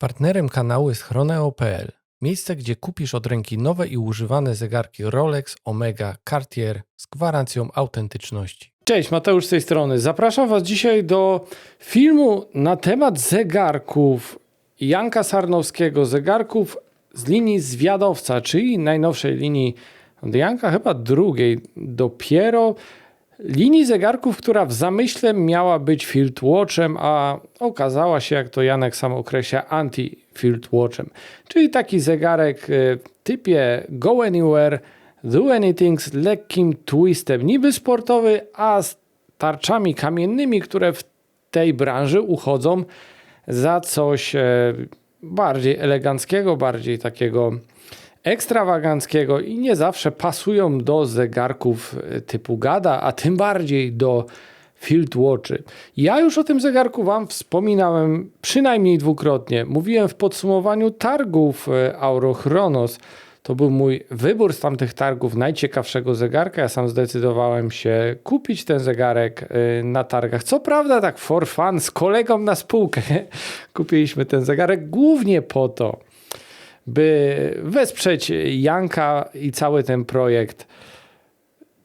Partnerem kanału jest Chroneo.pl, miejsce gdzie kupisz od ręki nowe i używane zegarki Rolex, Omega, Cartier z gwarancją autentyczności. Cześć, Mateusz z tej strony. Zapraszam Was dzisiaj do filmu na temat zegarków Janka Sarnowskiego, zegarków z linii Zwiadowca, czyli najnowszej linii od Janka, chyba drugiej dopiero linii zegarków, która w zamyśle miała być Field Watchem, a okazała się, jak to Janek sam określa, anti-Field Watchem. Czyli taki zegarek w typie Go Anywhere, Do Anything z lekkim twistem, niby sportowy, a z tarczami kamiennymi, które w tej branży uchodzą za coś e, bardziej eleganckiego, bardziej takiego ekstrawaganckiego i nie zawsze pasują do zegarków e, typu Gada, a tym bardziej do Field Watchy. Ja już o tym zegarku Wam wspominałem przynajmniej dwukrotnie. Mówiłem w podsumowaniu targów e, Aurochronos. To był mój wybór z tamtych targów najciekawszego zegarka. Ja sam zdecydowałem się kupić ten zegarek e, na targach. Co prawda, tak for fun, z kolegą na spółkę kupiliśmy ten zegarek głównie po to, by wesprzeć Janka i cały ten projekt.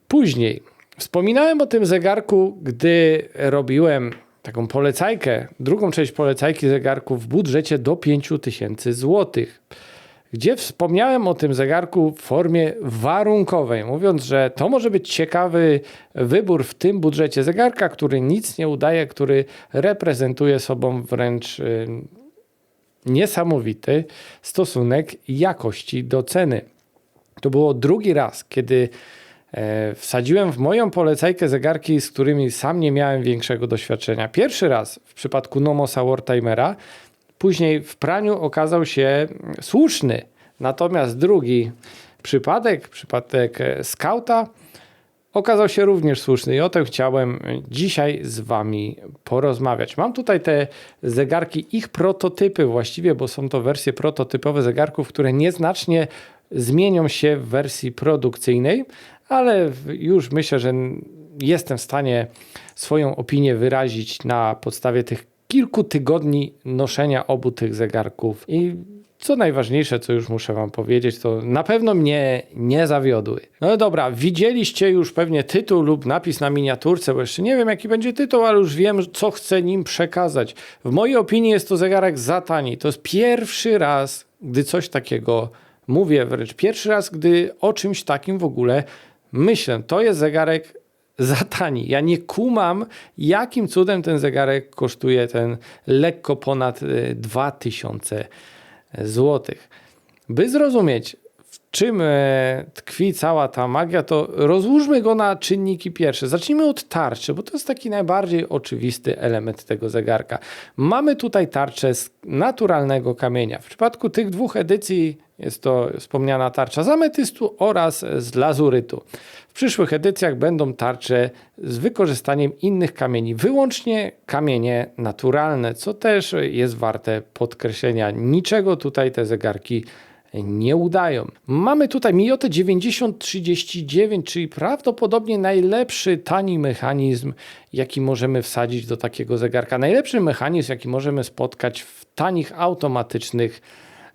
Później wspominałem o tym zegarku, gdy robiłem taką polecajkę, drugą część polecajki zegarku w budżecie do 5000 zł. Gdzie wspomniałem o tym zegarku w formie warunkowej, mówiąc, że to może być ciekawy wybór w tym budżecie zegarka, który nic nie udaje, który reprezentuje sobą wręcz y, niesamowity stosunek jakości do ceny. To było drugi raz, kiedy e, wsadziłem w moją polecajkę zegarki, z którymi sam nie miałem większego doświadczenia. Pierwszy raz w przypadku Nomosa Wartimera, później w praniu okazał się słuszny. Natomiast drugi przypadek, przypadek e, Scouta, okazał się również słuszny i o tym chciałem dzisiaj z Wami porozmawiać. Mam tutaj te zegarki, ich prototypy właściwie, bo są to wersje prototypowe zegarków, które nieznacznie zmienią się w wersji produkcyjnej, ale już myślę, że jestem w stanie swoją opinię wyrazić na podstawie tych kilku tygodni noszenia obu tych zegarków i co najważniejsze, co już muszę Wam powiedzieć, to na pewno mnie nie zawiodły. No dobra, widzieliście już pewnie tytuł lub napis na miniaturce, bo jeszcze nie wiem jaki będzie tytuł, ale już wiem, co chcę nim przekazać. W mojej opinii jest to zegarek za tani. To jest pierwszy raz, gdy coś takiego mówię, wręcz pierwszy raz, gdy o czymś takim w ogóle myślę. To jest zegarek za tani. Ja nie kumam, jakim cudem ten zegarek kosztuje ten lekko ponad 2000 zł złotych. By zrozumieć, czym e, tkwi cała ta magia, to rozłóżmy go na czynniki pierwsze. Zacznijmy od tarczy, bo to jest taki najbardziej oczywisty element tego zegarka. Mamy tutaj tarczę z naturalnego kamienia. W przypadku tych dwóch edycji jest to wspomniana tarcza z ametystu oraz z lazurytu. W przyszłych edycjach będą tarcze z wykorzystaniem innych kamieni, wyłącznie kamienie naturalne, co też jest warte podkreślenia. Niczego tutaj te zegarki nie udają. Mamy tutaj Miyotę 9039, czyli prawdopodobnie najlepszy tani mechanizm, jaki możemy wsadzić do takiego zegarka. Najlepszy mechanizm, jaki możemy spotkać w tanich automatycznych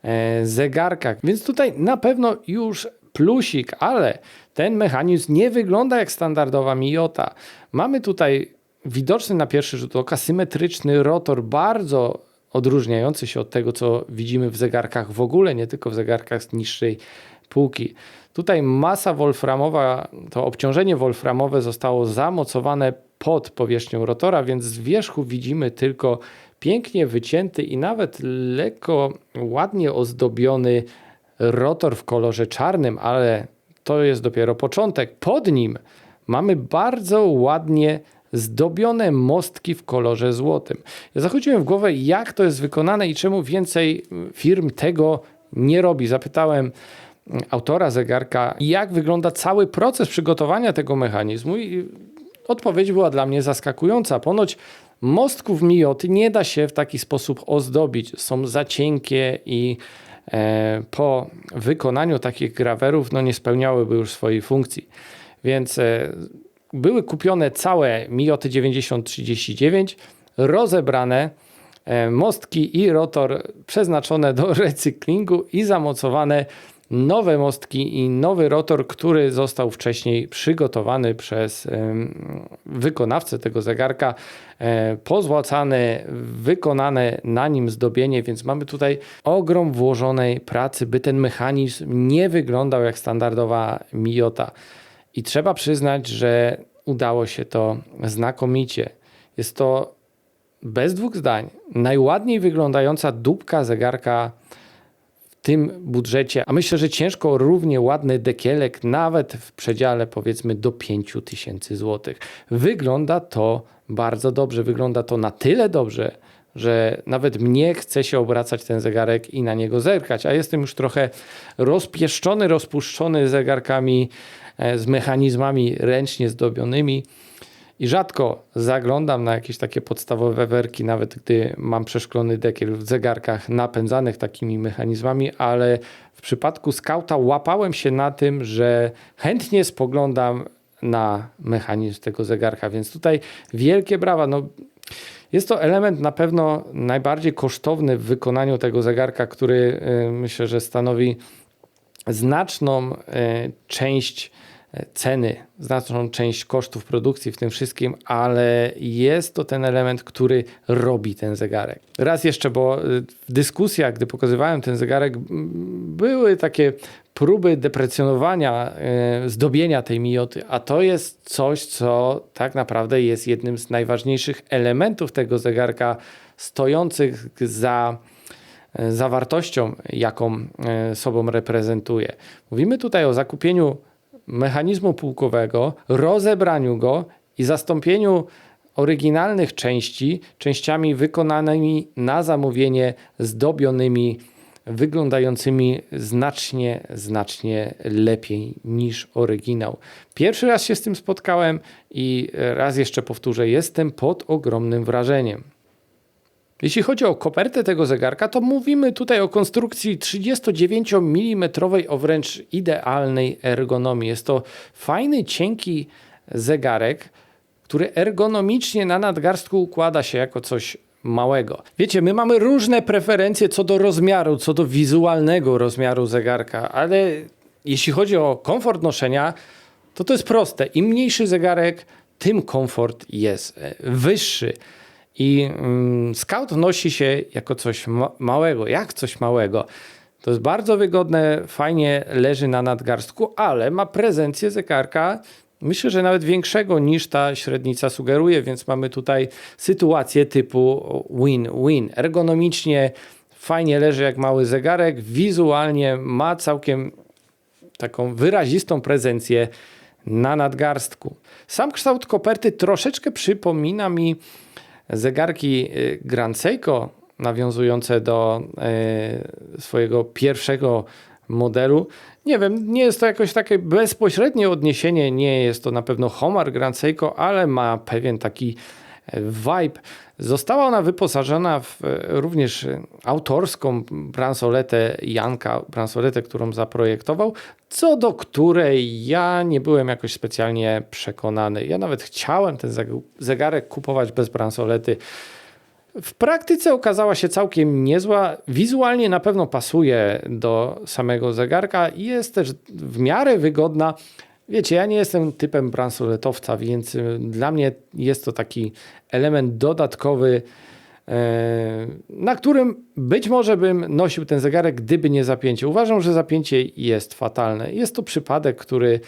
E, zegarkach. Więc tutaj na pewno już plusik, ale ten mechanizm nie wygląda jak standardowa Miota. Mamy tutaj widoczny na pierwszy rzut oka symetryczny rotor, bardzo odróżniający się od tego, co widzimy w zegarkach w ogóle, nie tylko w zegarkach z niższej półki. Tutaj masa wolframowa, to obciążenie wolframowe zostało zamocowane pod powierzchnią rotora, więc z wierzchu widzimy tylko pięknie wycięty i nawet lekko ładnie ozdobiony rotor w kolorze czarnym, ale to jest dopiero początek. Pod nim mamy bardzo ładnie zdobione mostki w kolorze złotym. Ja zachodziłem w głowę, jak to jest wykonane i czemu więcej firm tego nie robi. Zapytałem autora zegarka, jak wygląda cały proces przygotowania tego mechanizmu i odpowiedź była dla mnie zaskakująca. Ponoć Mostków Mijoty nie da się w taki sposób ozdobić. Są za cienkie i e, po wykonaniu takich grawerów no nie spełniałyby już swojej funkcji. Więc e, były kupione całe Mijoty 9039, rozebrane e, mostki i rotor przeznaczone do recyklingu i zamocowane nowe mostki i nowy rotor, który został wcześniej przygotowany przez wykonawcę tego zegarka, e, pozłacany, wykonane na nim zdobienie, więc mamy tutaj ogrom włożonej pracy, by ten mechanizm nie wyglądał jak standardowa Miota. I trzeba przyznać, że udało się to znakomicie. Jest to bez dwóch zdań najładniej wyglądająca dupka zegarka tym budżecie, a myślę, że ciężko równie ładny dekielek, nawet w przedziale powiedzmy do 5000 zł. Wygląda to bardzo dobrze, wygląda to na tyle dobrze, że nawet mnie chce się obracać ten zegarek i na niego zerkać, a jestem już trochę rozpieszczony, rozpuszczony zegarkami e, z mechanizmami ręcznie zdobionymi. I rzadko zaglądam na jakieś takie podstawowe werki, nawet gdy mam przeszklony dekiel w zegarkach napędzanych takimi mechanizmami, ale w przypadku skauta łapałem się na tym, że chętnie spoglądam na mechanizm tego zegarka, więc tutaj wielkie brawa. No, jest to element na pewno najbardziej kosztowny w wykonaniu tego zegarka, który y, myślę, że stanowi znaczną y, część ceny, znaczną część kosztów produkcji w tym wszystkim, ale jest to ten element, który robi ten zegarek. Raz jeszcze, bo y, w dyskusjach, gdy pokazywałem ten zegarek, były takie próby deprecjonowania, y, zdobienia tej mioty, a to jest coś, co tak naprawdę jest jednym z najważniejszych elementów tego zegarka, stojących za y, zawartością, jaką sobą reprezentuje. Mówimy tutaj o zakupieniu mechanizmu pułkowego, rozebraniu go i zastąpieniu oryginalnych części częściami wykonanymi na zamówienie, zdobionymi, wyglądającymi znacznie, znacznie lepiej niż oryginał. Pierwszy raz się z tym spotkałem i raz jeszcze powtórzę, jestem pod ogromnym wrażeniem. Jeśli chodzi o kopertę tego zegarka, to mówimy tutaj o konstrukcji 39 mm o wręcz idealnej ergonomii. Jest to fajny, cienki zegarek, który ergonomicznie na nadgarstku układa się jako coś małego. Wiecie, my mamy różne preferencje co do rozmiaru, co do wizualnego rozmiaru zegarka, ale jeśli chodzi o komfort noszenia, to to jest proste. Im mniejszy zegarek, tym komfort jest e, wyższy. I mm, scout nosi się jako coś ma małego. Jak coś małego? To jest bardzo wygodne, fajnie leży na nadgarstku, ale ma prezencję zegarka. Myślę, że nawet większego niż ta średnica sugeruje, więc mamy tutaj sytuację typu win-win. Ergonomicznie fajnie leży jak mały zegarek, wizualnie ma całkiem taką wyrazistą prezencję na nadgarstku. Sam kształt koperty troszeczkę przypomina mi zegarki y, Grand Seiko nawiązujące do y, swojego pierwszego modelu. Nie wiem, nie jest to jakoś takie bezpośrednie odniesienie, nie jest to na pewno Homar Grand Seiko, ale ma pewien taki e, vibe. Została ona wyposażona w e, również autorską bransoletę Janka, bransoletę, którą zaprojektował, co do której ja nie byłem jakoś specjalnie przekonany. Ja nawet chciałem ten zegarek kupować bez bransolety. W praktyce okazała się całkiem niezła. Wizualnie na pewno pasuje do samego zegarka i jest też w miarę wygodna. Wiecie, ja nie jestem typem bransoletowca, więc y, dla mnie jest to taki element dodatkowy, e, na którym być może bym nosił ten zegarek, gdyby nie zapięcie. Uważam, że zapięcie jest fatalne. Jest to przypadek, który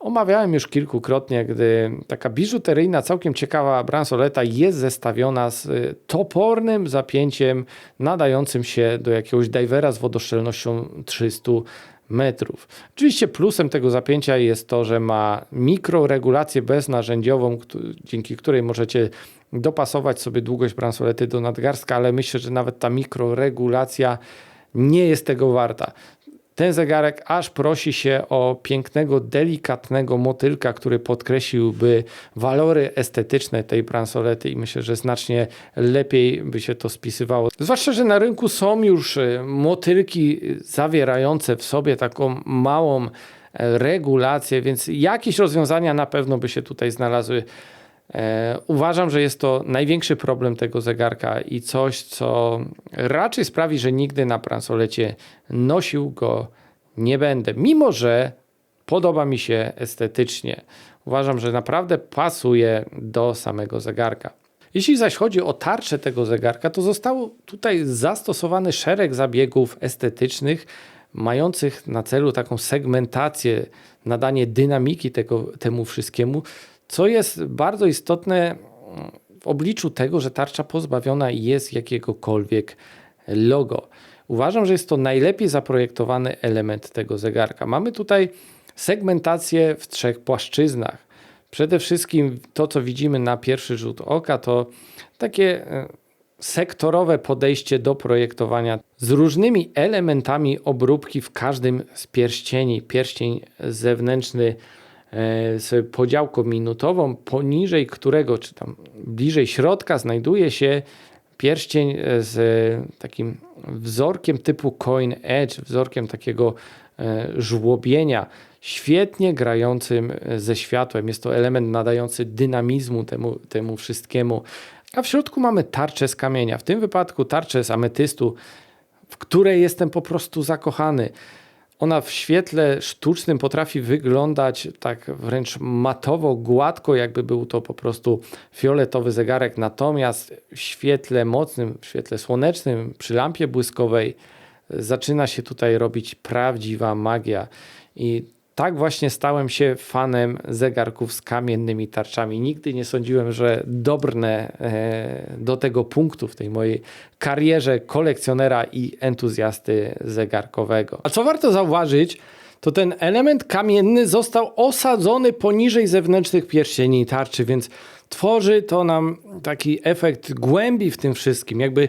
omawiałem już kilkukrotnie, gdy taka biżuteryjna, całkiem ciekawa bransoleta jest zestawiona z y, topornym zapięciem nadającym się do jakiegoś divera z wodoszczelnością 300 metrów. Oczywiście plusem tego zapięcia jest to, że ma mikroregulację beznarzędziową, dzięki której możecie dopasować sobie długość bransolety do nadgarstka, ale myślę, że nawet ta mikroregulacja nie jest tego warta. Ten zegarek aż prosi się o pięknego, delikatnego motylka, który podkreśliłby walory estetyczne tej bransolety i myślę, że znacznie lepiej by się to spisywało. Zwłaszcza, że na rynku są już e, motylki zawierające w sobie taką małą e, regulację, więc jakieś rozwiązania na pewno by się tutaj znalazły. E, uważam, że jest to największy problem tego zegarka i coś, co raczej sprawi, że nigdy na bransolecie nosił go nie będę, mimo że podoba mi się estetycznie. Uważam, że naprawdę pasuje do samego zegarka. Jeśli zaś chodzi o tarczę tego zegarka, to został tutaj zastosowany szereg zabiegów estetycznych, mających na celu taką segmentację, nadanie dynamiki tego, temu wszystkiemu, co jest bardzo istotne w obliczu tego, że tarcza pozbawiona jest jakiegokolwiek logo. Uważam, że jest to najlepiej zaprojektowany element tego zegarka. Mamy tutaj segmentację w trzech płaszczyznach. Przede wszystkim to, co widzimy na pierwszy rzut oka, to takie e, sektorowe podejście do projektowania z różnymi elementami obróbki w każdym z pierścieni. Pierścień zewnętrzny z podziałką minutową, poniżej którego, czy tam bliżej środka, znajduje się pierścień z takim wzorkiem typu coin edge, wzorkiem takiego e, żłobienia, świetnie grającym ze światłem. Jest to element nadający dynamizmu temu, temu wszystkiemu. A w środku mamy tarczę z kamienia. W tym wypadku tarczę z ametystu, w której jestem po prostu zakochany. Ona w świetle sztucznym potrafi wyglądać tak wręcz matowo, gładko, jakby był to po prostu fioletowy zegarek. Natomiast w świetle mocnym, w świetle słonecznym, przy lampie błyskowej zaczyna się tutaj robić prawdziwa magia. I tak właśnie stałem się fanem zegarków z kamiennymi tarczami. Nigdy nie sądziłem, że dobrnę e, do tego punktu w tej mojej karierze kolekcjonera i entuzjasty zegarkowego. A co warto zauważyć, to ten element kamienny został osadzony poniżej zewnętrznych pierścieni tarczy, więc tworzy to nam taki efekt głębi w tym wszystkim. Jakby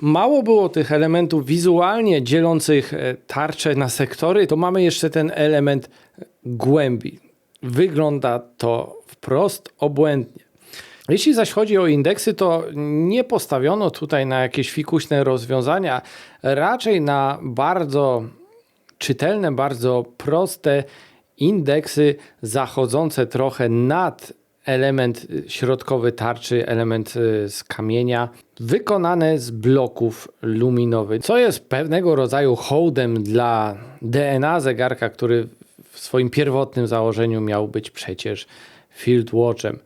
mało było tych elementów wizualnie dzielących e, tarczę na sektory, to mamy jeszcze ten element głębi. Wygląda to wprost obłędnie. Jeśli zaś chodzi o indeksy, to nie postawiono tutaj na jakieś fikuśne rozwiązania, raczej na bardzo czytelne, bardzo proste indeksy zachodzące trochę nad element środkowy tarczy, element y, z kamienia, wykonane z bloków luminowych, co jest pewnego rodzaju hołdem dla DNA zegarka, który w swoim pierwotnym założeniu miał być przecież Field Watchem.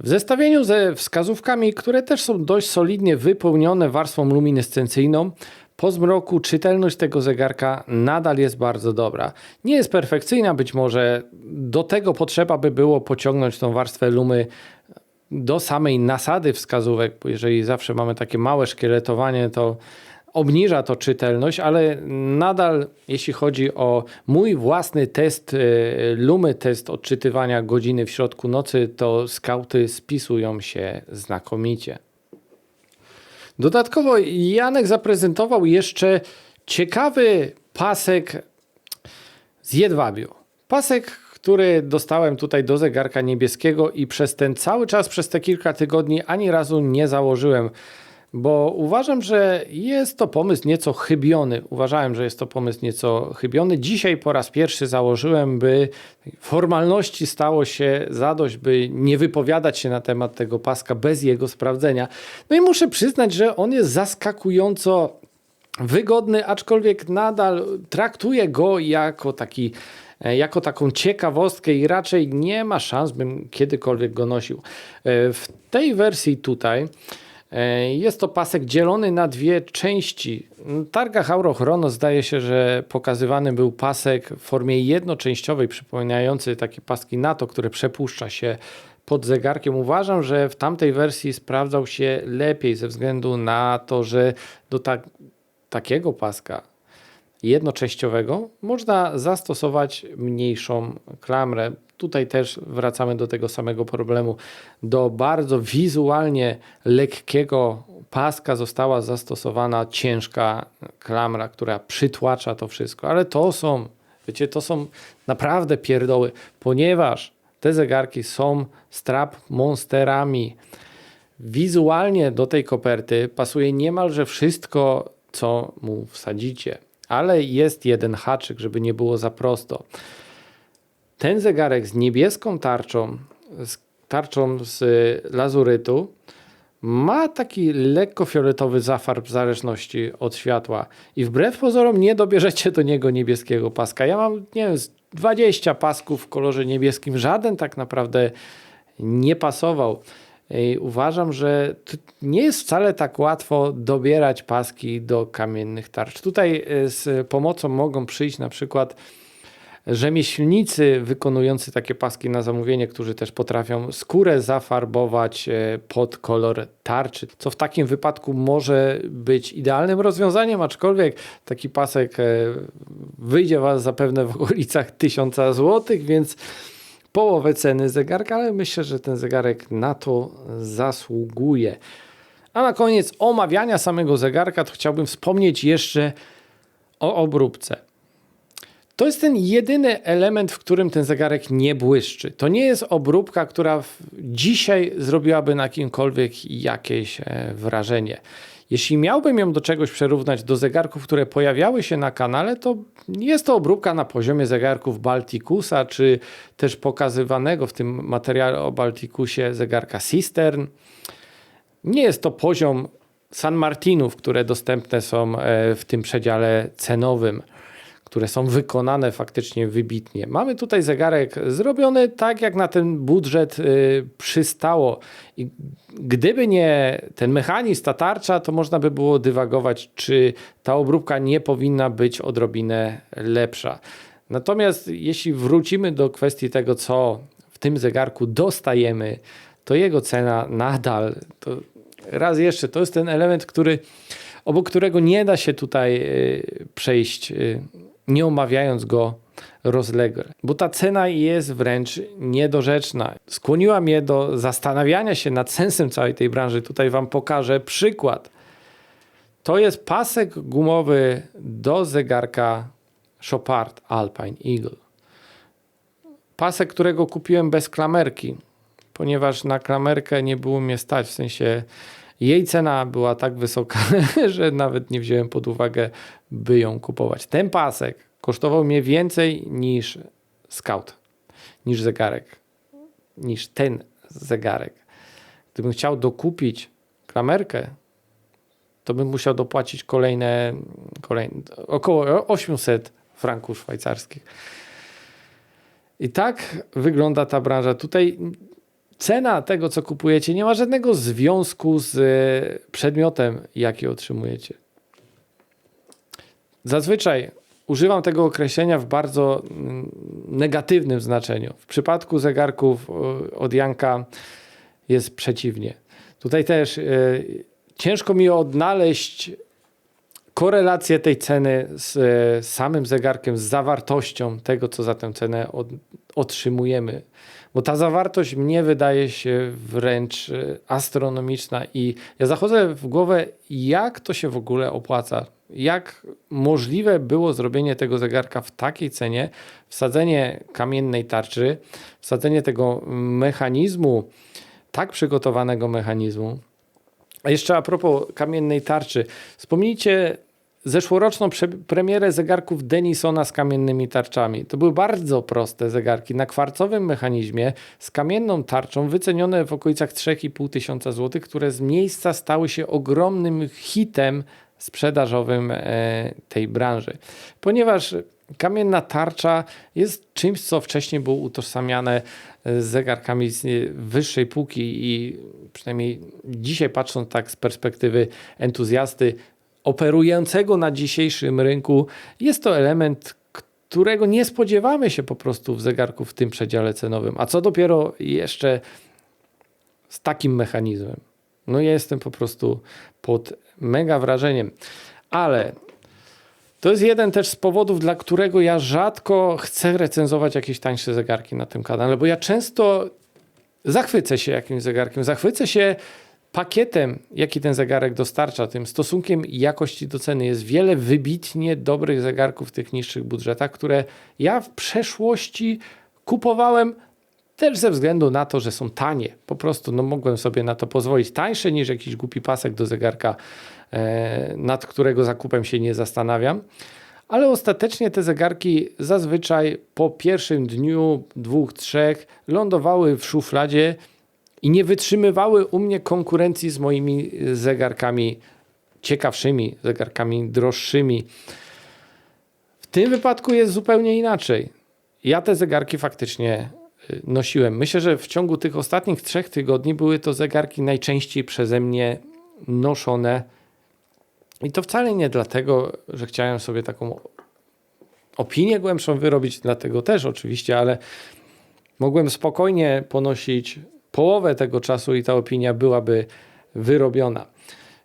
W zestawieniu ze wskazówkami, które też są dość solidnie wypełnione warstwą luminescencyjną, po zmroku czytelność tego zegarka nadal jest bardzo dobra. Nie jest perfekcyjna, być może do tego potrzeba by było pociągnąć tą warstwę lumy do samej nasady wskazówek, bo jeżeli zawsze mamy takie małe szkieletowanie, to obniża to czytelność, ale nadal jeśli chodzi o mój własny test y, lumy, test odczytywania godziny w środku nocy, to skauty spisują się znakomicie. Dodatkowo Janek zaprezentował jeszcze ciekawy pasek z jedwabiu. Pasek, który dostałem tutaj do zegarka niebieskiego i przez ten cały czas, przez te kilka tygodni ani razu nie założyłem bo uważam, że jest to pomysł nieco chybiony. Uważałem, że jest to pomysł nieco chybiony. Dzisiaj po raz pierwszy założyłem, by formalności stało się zadość, by nie wypowiadać się na temat tego paska bez jego sprawdzenia. No i muszę przyznać, że on jest zaskakująco wygodny, aczkolwiek nadal traktuję go jako taki jako taką ciekawostkę i raczej nie ma szans, bym kiedykolwiek go nosił. E, w tej wersji tutaj E, jest to pasek dzielony na dwie części. W targach Aurochrono zdaje się, że pokazywany był pasek w formie jednoczęściowej, przypominający takie paski NATO, które przepuszcza się pod zegarkiem. Uważam, że w tamtej wersji sprawdzał się lepiej ze względu na to, że do ta takiego paska jednoczęściowego można zastosować mniejszą klamrę. Tutaj też wracamy do tego samego problemu. Do bardzo wizualnie lekkiego paska została zastosowana ciężka klamra, która przytłacza to wszystko. Ale to są, wiecie, to są naprawdę pierdoły, ponieważ te zegarki są strap monsterami. Wizualnie do tej koperty pasuje niemalże wszystko, co mu wsadzicie. Ale jest jeden haczyk, żeby nie było za prosto. Ten zegarek z niebieską tarczą, z tarczą z lazurytu. Ma taki lekko fioletowy zafarb w zależności od światła. I wbrew pozorom nie dobierzecie do niego niebieskiego paska. Ja mam, nie wiem, z 20 pasków w kolorze niebieskim. Żaden tak naprawdę nie pasował. I uważam, że nie jest wcale tak łatwo dobierać paski do kamiennych tarcz. Tutaj y, z pomocą mogą przyjść na przykład rzemieślnicy wykonujący takie paski na zamówienie, którzy też potrafią skórę zafarbować e, pod kolor tarczy, co w takim wypadku może być idealnym rozwiązaniem, aczkolwiek taki pasek e, wyjdzie Was zapewne w okolicach 1000 zł, więc połowę ceny zegarka, ale myślę, że ten zegarek na to zasługuje. A na koniec omawiania samego zegarka, to chciałbym wspomnieć jeszcze o obróbce. To jest ten jedyny element, w którym ten zegarek nie błyszczy. To nie jest obróbka, która dzisiaj zrobiłaby na kimkolwiek jakieś e, wrażenie. Jeśli miałbym ją do czegoś przerównać do zegarków, które pojawiały się na kanale, to jest to obróbka na poziomie zegarków Balticusa, czy też pokazywanego w tym materiale o Balticusie zegarka Cistern. Nie jest to poziom San Martinów, które dostępne są e, w tym przedziale cenowym, które są wykonane faktycznie wybitnie. Mamy tutaj zegarek zrobiony tak, jak na ten budżet y, przystało. I gdyby nie ten mechanizm, ta tarcza, to można by było dywagować, czy ta obróbka nie powinna być odrobinę lepsza. Natomiast jeśli wrócimy do kwestii tego, co w tym zegarku dostajemy, to jego cena nadal, to raz jeszcze, to jest ten element, który, obok którego nie da się tutaj y, przejść, y, nie omawiając go rozlegle, bo ta cena jest wręcz niedorzeczna. Skłoniła mnie do zastanawiania się nad sensem całej tej branży. Tutaj Wam pokażę przykład. To jest pasek gumowy do zegarka Chopard Alpine Eagle. Pasek, którego kupiłem bez klamerki, ponieważ na klamerkę nie było mnie stać, w sensie jej cena była tak wysoka, że nawet nie wziąłem pod uwagę, by ją kupować. Ten pasek kosztował mnie więcej niż Scout, niż zegarek, niż ten zegarek. Gdybym chciał dokupić klamerkę, to bym musiał dopłacić kolejne, kolejne około 800 franków szwajcarskich. I tak wygląda ta branża. Tutaj cena tego, co kupujecie, nie ma żadnego związku z e, przedmiotem, jaki otrzymujecie. Zazwyczaj używam tego określenia w bardzo mm, negatywnym znaczeniu. W przypadku zegarków e, od Janka jest przeciwnie. Tutaj też e, ciężko mi odnaleźć korelację tej ceny z samym zegarkiem, z zawartością tego, co za tę cenę otrzymujemy. Bo ta zawartość mnie wydaje się wręcz e, astronomiczna i ja zachodzę w głowę, jak to się w ogóle opłaca. Jak możliwe było zrobienie tego zegarka w takiej cenie, wsadzenie kamiennej tarczy, wsadzenie tego mechanizmu, tak przygotowanego mechanizmu, a jeszcze a propos kamiennej tarczy. Wspomnijcie zeszłoroczną premierę zegarków Denisona z kamiennymi tarczami. To były bardzo proste zegarki na kwarcowym mechanizmie z kamienną tarczą, wycenione w okolicach 3,5 tysiąca złotych, które z miejsca stały się ogromnym hitem sprzedażowym e, tej branży. Ponieważ kamienna tarcza jest czymś, co wcześniej było utożsamiane z zegarkami z wyższej półki i przynajmniej dzisiaj patrząc tak z perspektywy entuzjasty operującego na dzisiejszym rynku, jest to element, którego nie spodziewamy się po prostu w zegarku w tym przedziale cenowym. A co dopiero jeszcze z takim mechanizmem. No ja jestem po prostu pod mega wrażeniem. Ale to jest jeden też z powodów, dla którego ja rzadko chcę recenzować jakieś tańsze zegarki na tym kanale, bo ja często zachwycę się jakimś zegarkiem, zachwycę się pakietem, jaki ten zegarek dostarcza, tym stosunkiem jakości do ceny. Jest wiele wybitnie dobrych zegarków w tych niższych budżetach, które ja w przeszłości kupowałem też ze względu na to, że są tanie. Po prostu no, mogłem sobie na to pozwolić. Tańsze niż jakiś głupi pasek do zegarka, e, nad którego zakupem się nie zastanawiam. Ale ostatecznie te zegarki zazwyczaj po pierwszym dniu, dwóch, trzech lądowały w szufladzie i nie wytrzymywały u mnie konkurencji z moimi zegarkami ciekawszymi, zegarkami droższymi. W tym wypadku jest zupełnie inaczej. Ja te zegarki faktycznie y, nosiłem. Myślę, że w ciągu tych ostatnich trzech tygodni były to zegarki najczęściej przeze mnie noszone. I to wcale nie dlatego, że chciałem sobie taką opinię głębszą wyrobić, dlatego też oczywiście, ale mogłem spokojnie ponosić połowę tego czasu i ta opinia byłaby wyrobiona.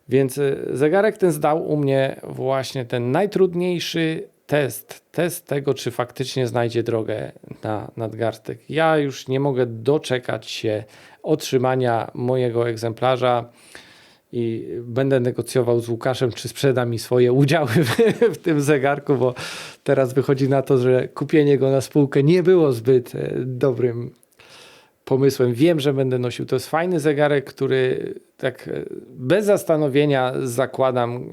Więc y, zegarek ten zdał u mnie właśnie ten najtrudniejszy test. Test tego, czy faktycznie znajdzie drogę na nadgarstek. Ja już nie mogę doczekać się otrzymania mojego egzemplarza i będę negocjował z Łukaszem, czy sprzeda mi swoje udziały w, w, tym zegarku, bo teraz wychodzi na to, że kupienie go na spółkę nie było zbyt e, dobrym pomysłem. Wiem, że będę nosił. To jest fajny zegarek, który tak e, bez zastanowienia zakładam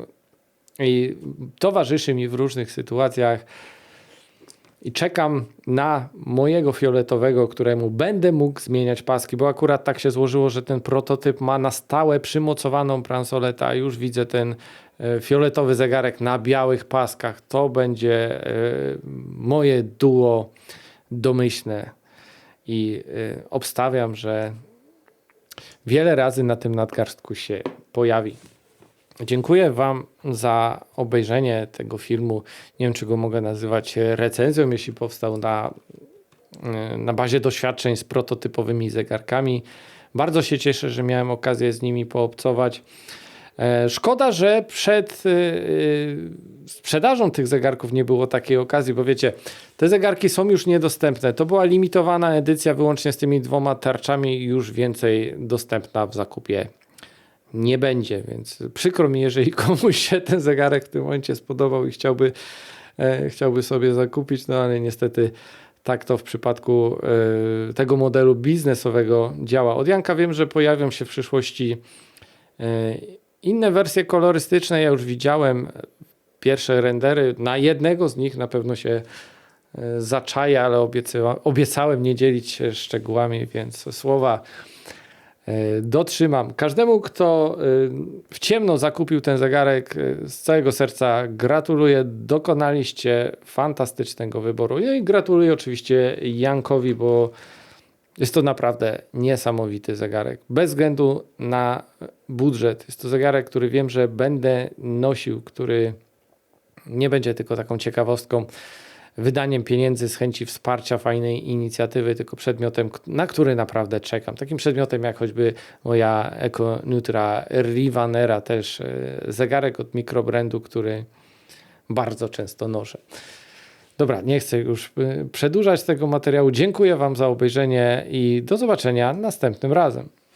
i towarzyszy mi w różnych sytuacjach. I czekam na mojego fioletowego, któremu będę mógł zmieniać paski, bo akurat tak się złożyło, że ten prototyp ma na stałe przymocowaną bransoletę, a już widzę ten e, fioletowy zegarek na białych paskach. To będzie e, moje duo domyślne i y, obstawiam, że wiele razy na tym nadgarstku się pojawi. Dziękuję Wam za obejrzenie tego filmu. Nie wiem, czy go mogę nazywać recenzją, jeśli powstał na, y, na bazie doświadczeń z prototypowymi zegarkami. Bardzo się cieszę, że miałem okazję z nimi poobcować. E, szkoda, że przed y, sprzedażą tych zegarków nie było takiej okazji, bo wiecie, te zegarki są już niedostępne. To była limitowana edycja wyłącznie z tymi dwoma tarczami, już więcej dostępna w zakupie nie będzie, więc przykro mi, jeżeli komuś się ten zegarek w tym momencie spodobał i chciałby, e, chciałby sobie zakupić, no ale niestety tak to w przypadku e, tego modelu biznesowego działa. Od Janka wiem, że pojawią się w przyszłości e, inne wersje kolorystyczne. Ja już widziałem pierwsze rendery. Na jednego z nich na pewno się e, zaczaję, ale obiecałem nie dzielić się szczegółami, więc słowa e, dotrzymam. Każdemu, kto e, w ciemno zakupił ten zegarek, z całego serca gratuluję. Dokonaliście fantastycznego wyboru. No i gratuluję oczywiście Jankowi, bo jest to naprawdę niesamowity zegarek. Bez względu na budżet. Jest to zegarek, który wiem, że będę nosił, który nie będzie tylko taką ciekawostką, wydaniem pieniędzy z chęci wsparcia fajnej inicjatywy, tylko przedmiotem, na który naprawdę czekam. Takim przedmiotem jak choćby moja Eco Nutra Rivanera, też e, zegarek od mikrobrandu, który bardzo często noszę. Dobra, nie chcę już e, przedłużać tego materiału. Dziękuję Wam za obejrzenie i do zobaczenia następnym razem.